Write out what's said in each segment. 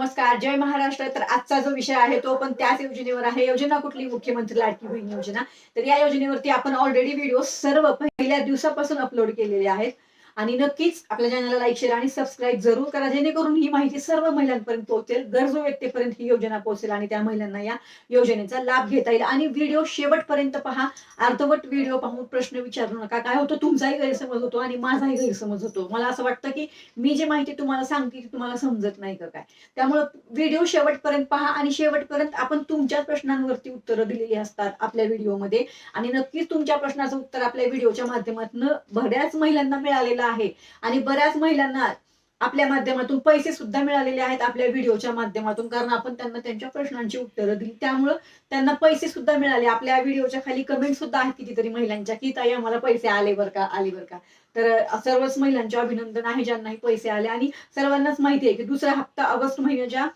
नमस्कार जय महाराष्ट्र. तर आजचा जो विषय आहे तो पण त्याच योजनेवर आहे. योजना कुठली? मुख्यमंत्री लाडकी बहीण योजना. तर या योजनेवरती आपण ऑलरेडी व्हिडिओ सर्व पहिल्या दिवसापासून अपलोड केलेले आहेत. आणि नक्कीच आपल्या चॅनलला लाईक शेअर आणि सबस्क्राईब जरूर करा जेणेकरून ही माहिती सर्व महिलांपर्यंत पोहोचेल. गरजू व्यक्तीपर्यंत ही योजना पोहोचेल आणि त्या महिलांना या योजनेचा लाभ घेता येईल. आणि व्हिडिओ शेवटपर्यंत पहा. अर्धवट व्हिडिओ पाहून प्रश्न विचारू नका. काय होतं? तुमचाही गैरसमज होतो आणि माझाही गैरसमज होतो. मला असं वाटतं की मी जी माहिती तुम्हाला सांगते ती तुम्हाला समजत नाही का काय? त्यामुळं व्हिडिओ शेवटपर्यंत पहा आणि शेवटपर्यंत आपण तुमच्या प्रश्नांवरती उत्तरं दिलेली असतात आपल्या व्हिडिओमध्ये आणि नक्कीच तुमच्या प्रश्नाचं उत्तर आपल्या व्हिडिओच्या माध्यमातून बऱ्याच महिलांना मिळालेलं आहे. आणि बऱ्याच महिलांना आपल्या माध्यमातून पैसे सुद्धा मिळालेले आहेत आपल्या व्हिडिओच्या माध्यमातून. कारण आपण त्यांना त्यांच्या प्रश्नांची उत्तरं दिली. त्यामुळं त्यांना पैसे सुद्धा मिळाले. आपल्या व्हिडिओच्या खाली कमेंट सुद्धा आहेत कितीतरी महिलांच्या की ताई आम्हाला पैसे आले बरं का? आले बरं का? तर सर्वच महिलांचे अभिनंदन आहे ज्यांनाही पैसे आले. आणि सर्वांनाच माहिती आहे की दुसरा हप्ता ऑगस्ट महिन्याच्या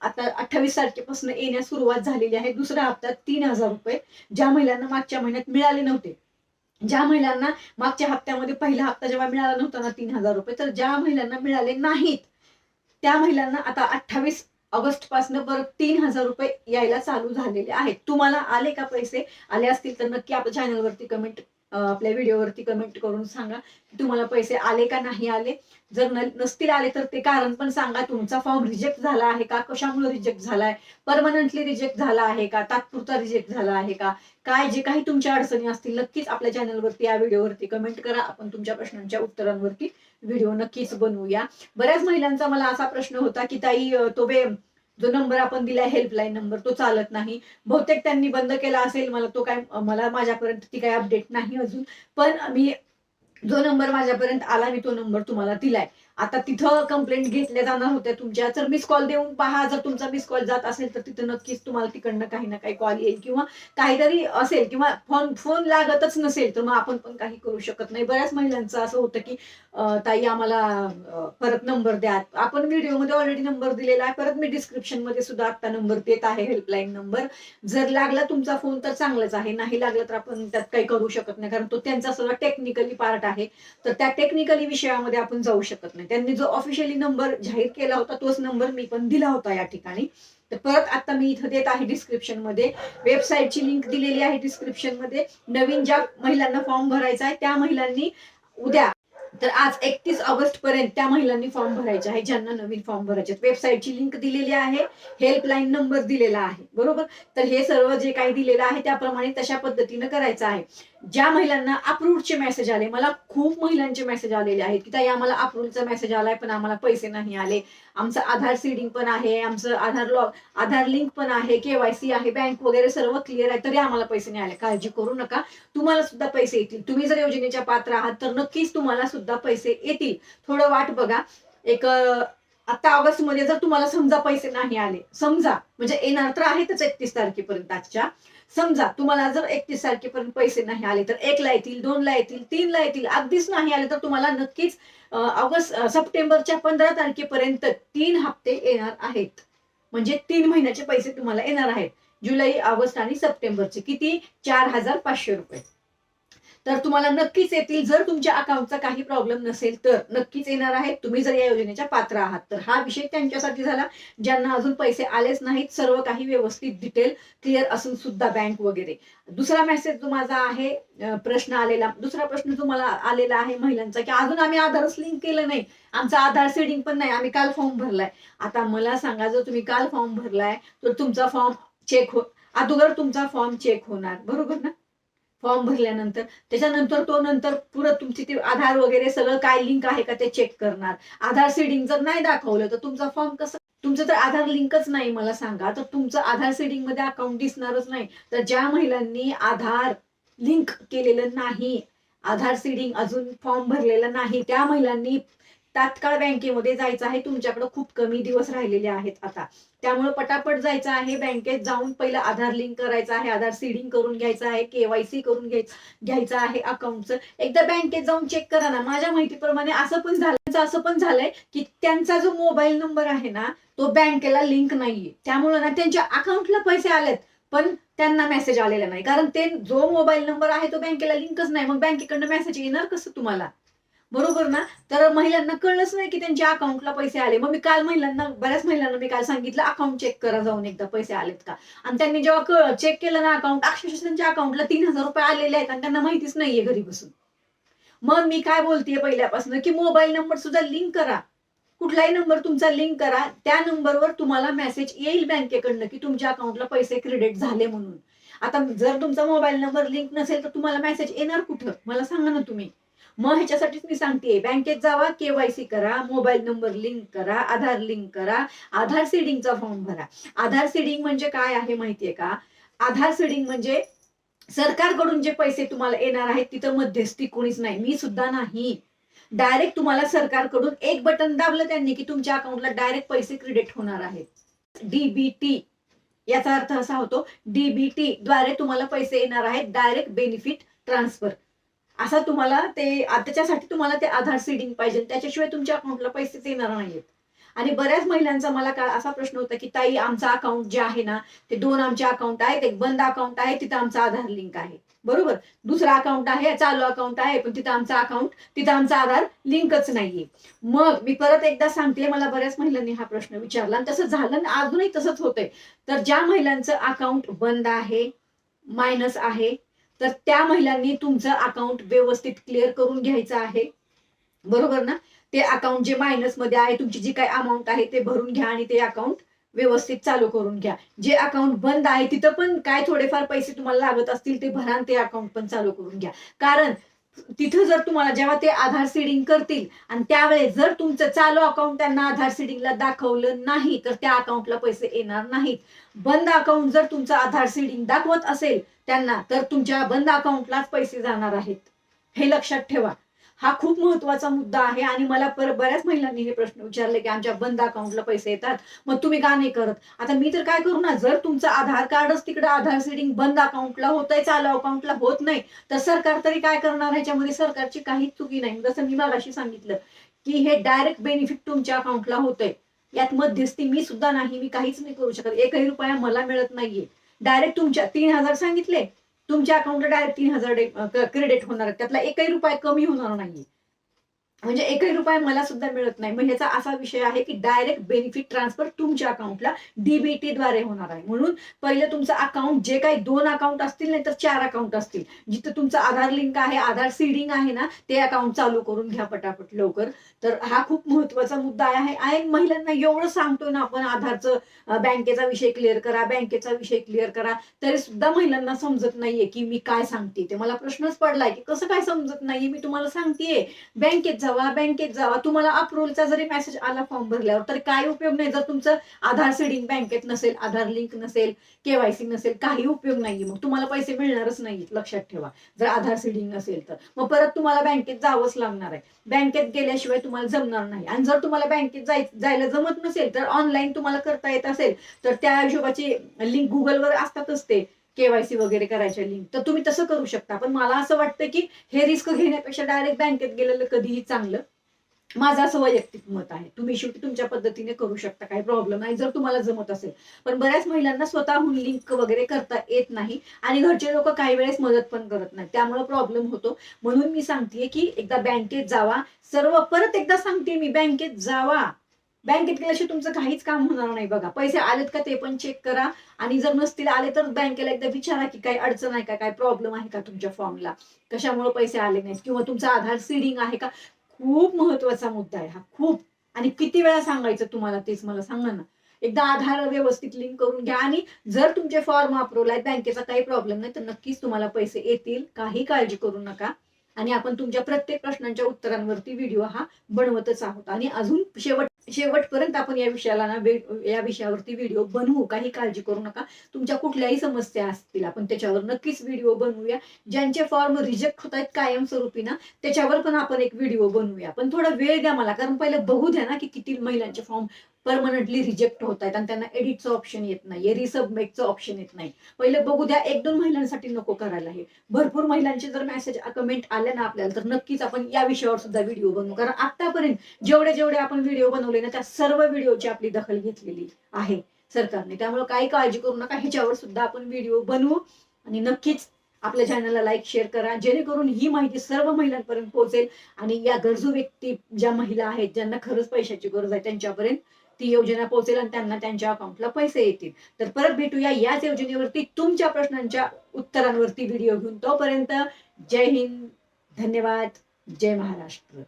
आता अठ्ठावीस तारखेपासून येण्यास सुरुवात झालेली आहे. दुसरा हप्ता तीन हजार रुपये ज्या महिलांना मागच्या महिन्यात मिळाले नव्हते. ज्या महिलांना मागच्या हप्त्यामध्ये पहिला हप्ता जेव्हा मिळाला नव्हता ना तीन हजार रुपये तर ज्या महिलांना मिळाले नाहीत त्या महिलांना आता अठ्ठावीस ऑगस्टपासून परत तीन हजार रुपये यायला चालू झालेले आहेत. तुम्हाला आले का पैसे? आले असतील तर नक्की आपल्या चॅनलवरती कमेंट आपल्या व्हिडिओवरती कमेंट करून सांगा की तुम्हाला पैसे आले का नाही आले. जर नसतील आले तर ते कारण पण सांगा. तुमचा फॉर्म रिजेक्ट झाला आहे का? कशामुळे रिजेक्ट झालाय? परमनंटली रिजेक्ट झाला आहे का? तात्पुरता रिजेक्ट झाला आहे का? काय जे काही तुमच्या अडचणी असतील नक्कीच आपल्या चॅनलवरती या व्हिडिओवरती कमेंट करा. आपण तुमच्या प्रश्नांच्या उत्तरांवरती व्हिडिओ नक्कीच बनवूया. बऱ्याच महिलांचा मला असा प्रश्न होता की ताई तो बे जो नंबर आपण दिलाय हेल्पलाईन नंबर तो चालत नाही. बहुतेक त्यांनी बंद केला असेल मला तो काय मला माझ्यापर्यंत ती काही अपडेट नाही अजून. पण मी जो नंबर माझ्यापर्यंत आला मी तो नंबर तुम्हाला दिलाय. आता तिथं कंप्लेंट घेतल्या जाणार होत्या तुमच्या. जर मिस कॉल देऊन पहा जर तुमचा मिस कॉल जात असेल तर तिथं नक्कीच तुम्हाला तिकडनं काही ना काही कॉल येईल. किंवा काहीतरी असेल किंवा फोन फोन लागतच नसेल तर मग आपण पण काही करू शकत नाही. बऱ्याच महिलांचं असं होतं की ताई आम्हाला परत नंबर द्या. आपण व्हिडिओमध्ये ऑलरेडी नंबर दिलेला आहे. परत मी डिस्क्रिप्शनमध्ये सुद्धा आता नंबर देत आहे हेल्पलाईन नंबर जर लागला तुमचा फोन तर चांगलाच आहे. नाही लागला तर आपण त्यात काही करू शकत नाही कारण तो त्यांचा सगळा टेक्निकली पार्ट आहे. तर त्या टेक्निकली विषयामध्ये आपण जाऊ शकत नाही. त्यांनी जो ऑफिशियली नंबर जाहीर केला होता तोच नंबर मी पण दिला होता या ठिकाणी. तर परत आता मी इथं देत आहे डिस्क्रिप्शनमध्ये. वेबसाईटची लिंक दिलेली आहे डिस्क्रिप्शनमध्ये. नवीन ज्या महिलांना फॉर्म भरायचा आहे त्या महिलांनी उद्या तर आज एकतीस ऑगस्ट पर्यंत त्या महिलांनी फॉर्म भरायचे आहे ज्यांना नवीन फॉर्म भरायचे वेबसाईटची लिंक दिलेली आहे हेल्पलाईन नंबर दिलेला आहे बरोबर? तर हे सर्व जे काही दिलेलं आहे त्याप्रमाणे तशा पद्धतीनं करायचं आहे. ज्या महिलांना अप्रूव्हचे मेसेज आले मला खूप महिलांचे मेसेज आलेले आहेत की ताई आम्हाला अप्रूव्हचा मेसेज आलाय पण आम्हाला पैसे नाही आले. आमचं आधार सीडिंग पण आहे आमचं आधार लॉग आधार लिंक पण आहे केवायसी आहे बँक वगैरे सर्व क्लिअर आहे तरी आम्हाला पैसे नाही आले. काळजी करू नका. तुम्हाला सुद्धा पैसे येतील. तुम्ही जर योजनेच्या पात्र आहात तर नक्कीच तुम्हाला सुद्धा पैसे येतील. थोडं वाट बघा. एक आता ऑगस्टमध्ये जर तुम्हाला समजा पैसे नाही आले समजा म्हणजे येणार तर आहेतच एकतीस तारखेपर्यंत आजच्या. समजा तुम्हाला जर एकतीस तारखेपर्यंत पैसे नाही आले तर एकला येतील दोनला येतील तीनला येतील अगदीच नाही आले तर तुम्हाला नक्कीच ऑगस्ट सप्टेंबरच्या पंधरा तारखेपर्यंत तीन हप्ते येणार आहेत. म्हणजे तीन महिन्याचे पैसे तुम्हाला येणार आहेत. जुलै ऑगस्ट आणि सप्टेंबरचे किती? चार हजार पाचशे रुपये. तर तुम्हाला नक्कीच येतील. जर तुमच्या अकाउंटचा काही प्रॉब्लेम नसेल तर नक्कीच येणार आहेत. तुम्ही जर या योजनेच्या पात्र आहात तर हा विषय त्यांच्यासाठी झाला. ज्यांना अजून पैसे आलेच नाहीत सर्व काही व्यवस्थित डिटेल क्लिअर असून सुद्धा बँक वगैरे. दुसरा मेसेज जो माझा आहे प्रश्न आलेला दुसरा प्रश्न जो मला आलेला आहे महिलांचा की अजून आम्ही आधारच लिंक केलं नाही. आमचा आधार सेडिंग पण नाही. आम्ही काल फॉर्म भरलाय. आता मला सांगा जर तुम्ही काल फॉर्म भरलाय तर तुमचा फॉर्म चेक हो अगोदर तुमचा फॉर्म चेक होणार. बरोबर ना? फॉर्म भरल्यानंतर त्याच्यानंतर तो नंतर पुरत तुमची ते आधार वगैरे सगळं काय लिंक आहे का ते चेक करणार. आधार सीडिंग जर नाही दाखवलं तर तुमचा फॉर्म कसं तुमचं तर आधार लिंकच नाही मला सांगा. तर तुमचं आधार सीडिंगमध्ये अकाउंट दिसणारच नाही. तर ज्या महिलांनी आधार लिंक केलेलं नाही आधार सीडिंग अजून फॉर्म भरलेला नाही त्या महिलांनी तात्काळ बँकेमध्ये जायचं आहे. तुमच्याकडे खूप कमी दिवस राहिलेले आहेत आता. त्यामुळे पटापट जायचं आहे. बँकेत जाऊन पहिलं आधार लिंक करायचं आहे. आधार सीडिंग करून घ्यायचं आहे. केवायसी करून घ्यायचं आहे अकाउंटचं. एकदा बँकेत जाऊन चेक करा ना. माझ्या माहितीप्रमाणे असं पण झालं असं पण झालंय की त्यांचा जो मोबाईल नंबर आहे ना तो बँकेला लिंक नाहीये. त्यामुळे ना त्यांच्या अकाउंटला पैसे आलेत पण त्यांना मेसेज आलेला नाही. कारण ते जो मोबाईल नंबर आहे तो बँकेला लिंकच नाही. मग बँकेकडनं मेसेज येणार कसं तुम्हाला? बरोबर ना? तर महिलांना कळलंच नाही की त्यांच्या अकाउंटला पैसे आले. मग मी काल महिलांना बऱ्याच महिलांना मी काल सांगितलं अकाउंट चेक करा जाऊन एकदा पैसे आलेत का? आणि त्यांनी जेव्हा चेक केलं ना अकाउंट अक्षरशः त्यांच्या अकाउंटला तीन हजार रुपये आलेले आहेत आणि त्यांना माहितीच नाहीये घरी बसून. मग मी काय बोलतेय पहिल्यापासून की मोबाईल नंबर सुद्धा लिंक करा. कुठलाही नंबर तुमचा लिंक करा. त्या नंबरवर तुम्हाला मेसेज येईल बँकेकडनं की तुमच्या अकाउंटला पैसे क्रेडिट झाले म्हणून. आता जर तुमचा मोबाईल नंबर लिंक नसेल तर तुम्हाला मेसेज येणार कुठं? मला सांगा ना तुम्ही. मग ह्याच्यासाठीच मी सांगते बँकेत जावा केवायसी करा मोबाईल नंबर लिंक करा आधार लिंक करा आधार सीडिंगचा फॉर्म भरा. आधार सीडिंग म्हणजे काय आहे माहितीये का? आधार सीडिंग म्हणजे सरकारकडून जे पैसे तुम्हाला येणार आहेत तिथं मध्यस्थी कोणीच नाही मी सुद्धा नाही. डायरेक्ट तुम्हाला सरकारकडून एक बटन दाबलं त्यांनी की तुमच्या अकाउंटला डायरेक्ट पैसे क्रेडिट होणार आहेत. डीबीटी याचा अर्थ असा होतो डीबीटी द्वारे तुम्हाला पैसे येणार आहेत डायरेक्ट बेनिफिट ट्रान्सफर असा तुम्हाला ते त्याच्यासाठी तुम्हाला ते आधार सीडिंग पाहिजे त्याच्याशिवाय तुमच्या अकाउंटला पैसेच येणार नाहीत आणि बऱ्याच महिलांचा मला का असा प्रश्न होता की ताई आमचा अकाउंट जे आहे ना ते दोन आमचे अकाउंट आहेत एक बंद अकाउंट आहे तिथं आमचा आधार लिंक आहे. बरोबर? दुसरा अकाउंट आहे चालू अकाउंट आहे पण तिथं आमचा अकाउंट तिथं आमचा आधार लिंकच नाहीये. मग मी परत एकदा सांगते मला बऱ्याच महिलांनी हा प्रश्न विचारला आणि तसं झालं अजूनही तसंच होतंय. तर ज्या महिलांचं अकाउंट बंद आहे मायनस आहे तर त्या महिलांनी तुमचं अकाउंट व्यवस्थित क्लिअर करून घ्यायचं आहे. बरोबर ना? ते अकाउंट जे मायनसमध्ये आहे तुमची जी काही अमाऊंट आहे ते भरून घ्या आणि ते अकाउंट व्यवस्थित चालू करून घ्या. जे अकाउंट बंद आहे तिथं पण काय थोडेफार पैसे तुम्हाला लागत असतील ते भरा ते अकाउंट पण चालू करून घ्या. कारण तिथं जर तुम्हाला जेव्हा ते आधार सीडिंग करतील आणि त्यावेळेस जर तुमचं चालू अकाउंट त्यांना आधार सीडिंगला दाखवलं नाही तर त्या अकाउंटला पैसे येणार नाहीत. बंद अकाउंट जर तुमचं आधार सीडिंग दाखवत असेल त्यांना तर तुमच्या बंद अकाउंटलाच पैसे जाणार आहेत. हे लक्षात ठेवा. हा खूप महत्त्वाचा मुद्दा आहे. आणि मला पर बऱ्याच महिलांनी हे प्रश्न विचारले की आमच्या बंद अकाउंटला पैसे येतात मग तुम्ही का नाही करत? आता मी तर काय करू ना जर तुमचं आधार कार्डच तिकडे आधार सेडिंग बंद अकाउंटला होतंय चालू अकाउंटला होत नाही तर सरकार तरी काय करणार? ह्याच्यामध्ये सरकारची काहीच चुकी नाही. जसं मी मागाशी सांगितलं की हे डायरेक्ट बेनिफिट तुमच्या अकाउंटला होतंय. यात मध्यस्थी मी सुद्धा नाही मी काहीच नाही करू शकत. एकही रुपया मला मिळत नाहीये. डायरेक्ट तुमच्या तीन हजार सांगितले तुमच्या अकाउंटला डायरेक्ट तीन हजार क्रेडिट होणार आहेत. त्यातला एकही रुपया कमी होणार नाही म्हणजे एकही रुपया मला सुद्धा मिळत नाही. मग ह्याचा असा विषय आहे की डायरेक्ट बेनिफिट ट्रान्सफर तुमच्या अकाउंटला डीबीटी द्वारे होणार आहे. म्हणून पहिलं तुमचं अकाउंट जे काही दोन अकाउंट असतील नाही तर चार अकाउंट असतील. जिथं तुमचं आधार लिंक आहे आधार सीडिंग आहे ना ते अकाउंट चालू करून घ्या पटापट लवकर. तर हा खूप महत्त्वाचा मुद्दा आहे. आणि महिलांना एवढं सांगतोय ना आपण आधारचं बँकेचा विषय क्लिअर करा बँकेचा विषय क्लिअर करा. तरी सुद्धा महिलांना समजत नाहीये की मी काय सांगते. ते मला प्रश्नच पडलाय की कसं काय समजत नाहीये? मी तुम्हाला सांगतेय बँकेत जावा बँकेत जावा तुम्हाला अप्रुव्हलचा जरी मेसेज आला फॉर्म भरल्यावर तर काय उपयोग नाही. जर तुमचं आधार सीडिंग बँकेत नसेल आधार लिंक नसेल केवायसी नसेल काही उपयोग नाहीये. मग तुम्हाला पैसे मिळणारच नाही लक्षात ठेवा. जर आधार सीडिंग नसेल तर. मग परत तुम्हाला बँकेत जावंच लागणार आहे. बँकेत गेल्याशिवाय तुम्हाला जमणार नाही. आणि जर तुम्हाला बँकेत जाय जायला जमत नसेल तर ऑनलाईन तुम्हाला करता येत असेल तर त्या हिशोबाची लिंक गुगलवर असतातच ते. केवायसी वगैरे करायच्या लिंक तर तुम्ही तसं करू शकता. पण मला असं वाटतं की हे रिस्क घेण्यापेक्षा डायरेक्ट बँकेत गेलेलं कधीही चांगलं. माझं असं वैयक्तिक मत आहे. तुम्ही शेवटी तुमच्या पद्धतीने करू शकता. काही प्रॉब्लेम नाही. जर तुम्हाला जमत असेल. पण बऱ्याच महिलांना स्वतःहून लिंक वगैरे करता येत नाही आणि घरचे लोक काही वेळेस मदत पण करत नाही त्यामुळे प्रॉब्लेम होतो. म्हणून मी सांगतेय की एकदा बँकेत जावा. सर्व परत एकदा सांगते मी बँकेत जावा. बँकेत गेल्याशिवाय तुमचं काहीच काम होणार नाही बघा. पैसे आलेत का ते पण चेक करा. आणि जर नसतील आले तर बँकेला एकदा विचारा की काही अडचण आहे का काय प्रॉब्लेम आहे का तुमच्या फॉर्मला कशामुळे पैसे आले नाहीत? किंवा तुमचा आधार सीडिंग आहे का? खूप महत्त्वाचा मुद्दा आहे हा. खूप. आणि किती वेळा सांगायचं तुम्हाला तेच मला सांगा ना. एकदा आधार व्यवस्थित लिंक करून घ्या आणि जर तुमचे फॉर्म अप्रूव्हल आहेत बँकेचा काही प्रॉब्लेम नाही तर नक्कीच तुम्हाला पैसे येतील. काही काळजी करू नका. आणि आपण तुमच्या प्रत्येक प्रश्नांच्या उत्तरांवरती व्हिडिओ हा बनवतच आहोत. आणि अजून शेवट शेवटपर्यंत आपण या विषयाला ना या विषयावरती व्हिडिओ बनवू. काही काळजी करू नका. तुमच्या कुठल्याही समस्या असतील आपण त्याच्यावर नक्कीच व्हिडिओ बनवूया. ज्यांचे फॉर्म रिजेक्ट होत आहेत कायमस्वरूपी ना त्याच्यावर पण आपण एक व्हिडिओ बनवूया. पण थोडा वेळ द्या मला कारण पहिलं बघू द्या ना की किती महिलांचे फॉर्म परमनंटली रिजेक्ट होत आहेत आणि त्यांना एडिटचं ऑप्शन येत नाहीये रिसबमिटचं ऑप्शन येत नाही. पहिलं बघू द्या एक दोन महिलांसाठी नको करायला हे. भरपूर महिलांचे जर मेसेज कमेंट आले ना आपल्याला तर नक्कीच आपण या विषयावर सुद्धा व्हिडिओ बनवू. कारण आतापर्यंत जेवढे जेवढे आपण व्हिडिओ बनवले ना त्या सर्व व्हिडिओची आपली दखल घेतलेली आहे सरकारने. त्यामुळे काही काळजी करू नका ह्याच्यावर सुद्धा आपण व्हिडिओ बनवू. आणि नक्कीच आपल्या चॅनलला लाईक शेअर करा. जेणेकरून ही माहिती सर्व महिलांपर्यंत पोहोचेल. आणि या गरजू व्यक्ती ज्या महिला आहेत ज्यांना खरंच पैशाची गरज आहे त्यांच्यापर्यंत ती योजना पोहोचेल आणि त्यांना त्यांच्या अकाउंटला पैसे येतील. तर परत भेटूया याच योजनेवरती तुमच्या प्रश्नांच्या उत्तरांवरती व्हिडिओ घेऊन. तोपर्यंत जय हिंद धन्यवाद जय महाराष्ट्र.